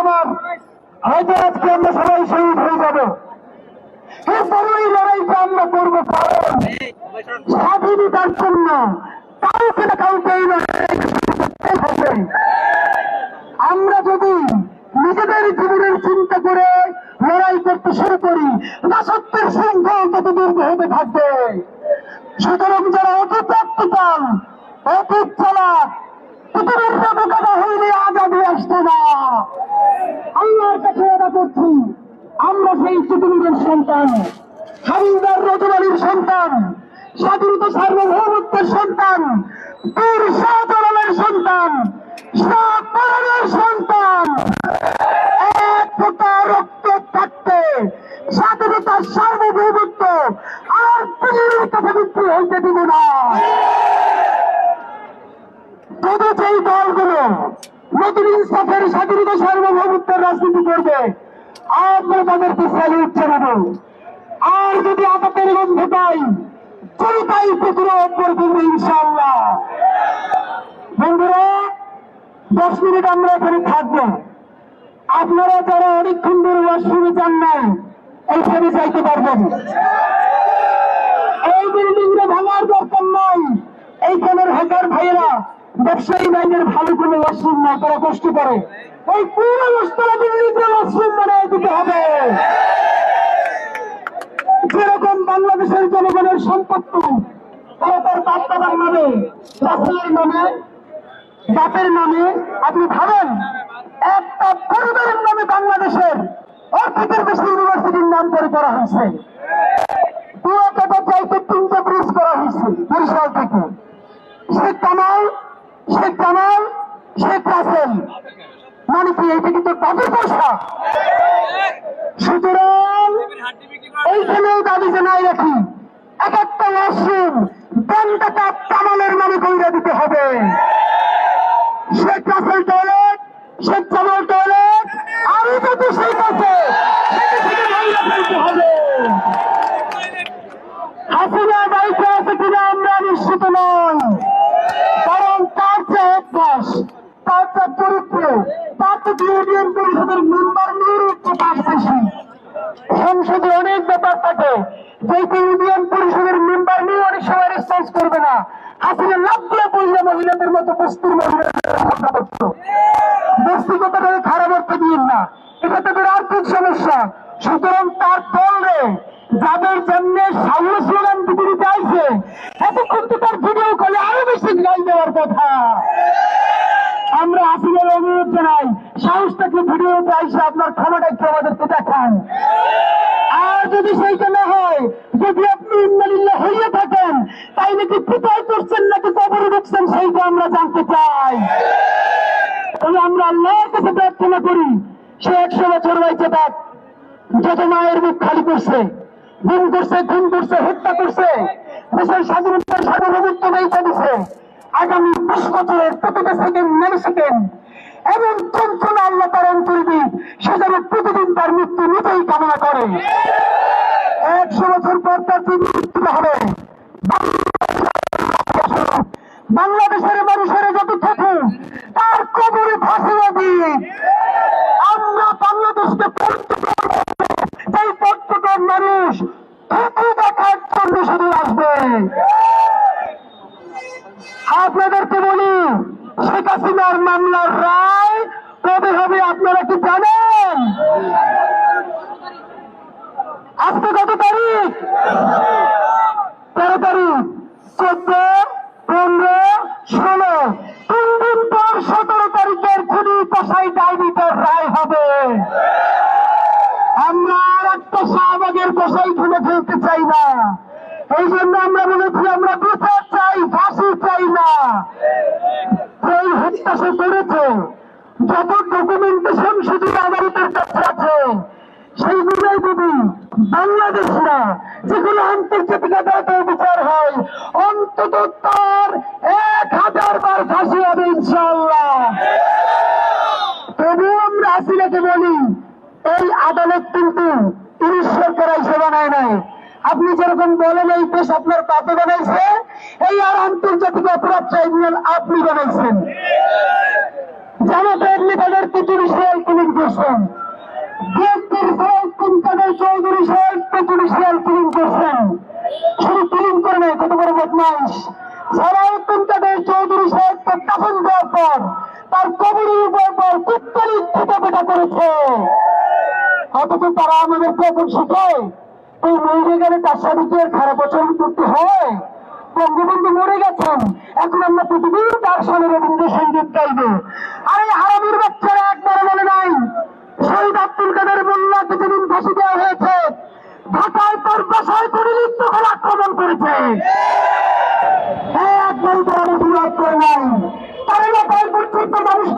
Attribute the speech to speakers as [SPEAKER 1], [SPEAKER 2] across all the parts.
[SPEAKER 1] আমার, হয়তো আজকে আমরা সবাই শহীদ হয়ে যাব। লড়াইটা আমরা করব, কারণ স্বাধীনতার জন্য কাউকে না কাউকে এই লড়াই আমরা যদি নিজেদের জীবনের চিন্তা করে লড়াই করতে শুরু করি না সত্যের দাসত্বের শৃঙ্খল ততদূর হতে থাকবে। সুতরাং যারা অতি প্র্যাকটিক্যাল অতি চালাক কাছে এটা করছি আমরা সেই পৃথিবীর সন্তান হাবিলদার রজবালির সন্তান, স্বাধীনতা সার্বভৌমত্বের সন্তান সন্তান সন্তান। এক রক্ত থাকতে স্বাধীনতার সার্বভৌমত্ব আর পৃথিবীর কাছে বিক্রি হইতে দিব না। তবে যেই দলগুলো নতুন ইনসাফের স্বাধীনতা সার্বভৌমত্বের রাজনীতি করবে। আমরা তাদেরকে স্যালুট জানাব। আর যদি আপাতের গন্ধ পাই চিরতাই প্রতিরোধ করব ইনশাল্লাহ বন্ধুরা, দশ মিনিট আমরা এখানে থাকব। আপনারা যারা অনেকক্ষণ ধরে ওয়াশরুমে যান নাই এইখানে যাইতে পারবেন। এই বিল্ডিং রে ভাঙার দরকার নাই। ব্যবসায়ী ভাইদের ভালো কোনো ওয়াশরুম না, তারা কষ্ট করে ওই পুরো দশতলা বিল্ডিং রে ওয়াশরুম বানিয়ে দিতে হবে। যেরকম বাংলাদেশের জনগণের সম্পত্তি, তারা তার বাচ্চাদের নামে, রাসেলের নামে বাপের নামে, আপনি ভাবেন? একটা পরিবারের নামে বাংলাদেশের অর্ধেকের বেশি ইউনিভার্সিটির নাম করে করা হয়েছে। কুয়াকাটা চাইতে তিনটা ব্রিজ করা হয়েছে বরিশাল থেকে শেখ কামাল শেখ কামাল শেখ রাসেল মানে তাদের পয়সা সুতরাং এইখানেও দাবি জানাই রাখি। এক একটা ওয়াশরুম ব্যাংকটা কামালের নামে কইরা দিতে হবে। শেখ রাসেল টয়লেট শেখ টয়লেট আমি যদি সেই কাছে হবে। হাসিনা বাইকে আছে কিনা আমরা নিশ্চিত নই। কারণ তার যে অভ্যাস যে চরিত্র তার ইউনিয়ন পরিষদের মেম্বার নিয়ে একটু সংসদে অনেক ব্যাপার থাকে। যেহেতু ইউনিয়ন পরিষদের মেম্বার নিয়ে অনেক সময় রেসপন্স করবে না। হাসিনা লাভ দিয়ে মহিলাদের মতো বস্তির মহিলাদের করতো। খারাপ অর্থ দিন না। এটা তাদের আর্থিক সমস্যা। সুতরাং তার দলরে যাদের জন্য সামনে স্লোগান পৃথিবী চাইছে এতক্ষণ তো তার ভিডিও কলে আরও বেশি গাল দেওয়ার কথা আমরা আসিলের অনুরোধ জানাই সাহস থাকলে ভিডিওতে আইসে আপনার ক্ষমতা একটু দেখান আর যদি সেইটা না হয়, যদি আপনি ইন্নালিল্লাহ হইয়া থাকেন তাই নাকি পিতায় করছেন নাকি কবরে ঢুকছেন, সেইটা আমরা জানতে চাই। তবে আমরা আল্লাহর কাছে প্রার্থনা করি, সে একশো বছর রয়েছে তার যত মায়ের মুখ খালি করছে গুম করছে খুন করছে, হত্যা করছে, দেশের স্বাধীনতার সার্বভৌমত্ব নেই দিছে, আগামী বিশ বছরের প্রতিটা সেকেন্ড মেনে সেকেন্ড এবং যন্ত্রণা আল্লাহ তার অন্তর্বি, সে যেন প্রতিদিন তার কামনা করে একশো বছর পর তার যে মৃত্যু হবে বাংলাদেশের মানুষের যত থাকু তার কবরে ফাঁসিয়ে দিয়ে আমরা বাংলাদেশকে পর্যটন সেই পর্যটন মানুষ থুতু দেখার জন্য শুধু আসবে আপনাদেরকে বলি শেখ হাসিনার মামলার রায় কবে হবে আপনারা কি জানেন আজকে কত তারিখ তেরো তারিখ চোদ্দ পনেরো ষোলো তিন দিন পর সতেরো তারিখের খুনি ডাইনিটার রায় হবে। আমরা আর একটা শাহবাগের কষাই খুলে ফেলতে চাই না। এই জন্য আমরা বলেছি, আমরা বিচার চাই, ফাঁসি চাই না। এই হত্যা সে করেছে। যত ডকুমেন্টেশন শুধু আদালতের কাছে আছে। সেইগুলোই যদি বাংলাদেশ না যেগুলো আন্তর্জাতিক আদালতে বিচার হয়, অন্তত তার এক হাজার বার ফাঁসি হবে ইনশাল্লাহ আপনাকে বলি, এই আদালত কিন্তু ঈশ্বর করাই সে বানায় নাই। আপনি যেরকম বলেন, এই দেশ আপনার পাপে বানাইছে, এই আর আন্তর্জাতিক অপরাধ ট্রাইব্যুনাল আপনি বানাইছেন। জামাতের কত বড় বদমাইশ। করেছে। অথচ তারা আমাদেরকে এখন শিখায় এই দেওয়া হয়েছে। ঢাকায় তার বাসায় পরিলিপ্ত করে আক্রমণ করেছে। হ্যাঁ একবার তারা প্রতিবাদ করে নাই। তার মানুষকে চালাতে দিতে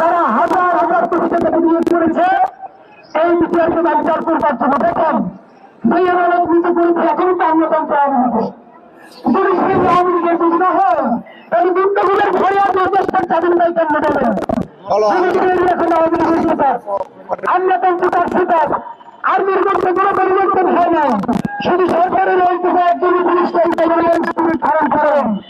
[SPEAKER 1] তারা হাজার হাজার কোটি টাকা বিনিয়োগ করেছে। এই ইতিহাসে বাঞ্চার করবার জন্য দেখেন সেই আদালত নিচে করেছে এখন তো অন্যতন্ত্র আওয়ামী যদি সেই আওয়ামী লীগের না হয় এই বিন্দুগুলোর ঘরে আর দেশের স্বাধীনতায় কেন আমলাতন্ত্র তার আর্মির মধ্যে পরিবর্তন হয় নাই। শুধু সরকারের ধারণ করেন। তাহলে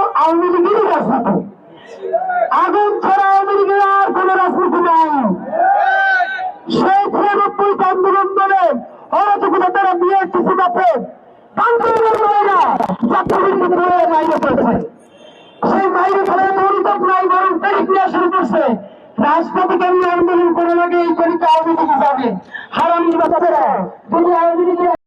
[SPEAKER 1] আওয়ামী লীগেরই রাজনীতি। আগুন ছাড়া আওয়ামী লীগের আর কোন রাজনীতি নাই। সেই ছিয়ানব্বই আন্দোলন দলে অরাজকতা তারা বিএসটিসি মাঠে আন্দোলন করে না নাই, বরং শুরু করছে। রাজপথে আন্দোলন করা লাগে এই কলিকা আওয়ামী লীগে যাবে? হারামির বাচ্চারা, যদি আওয়ামী লীগের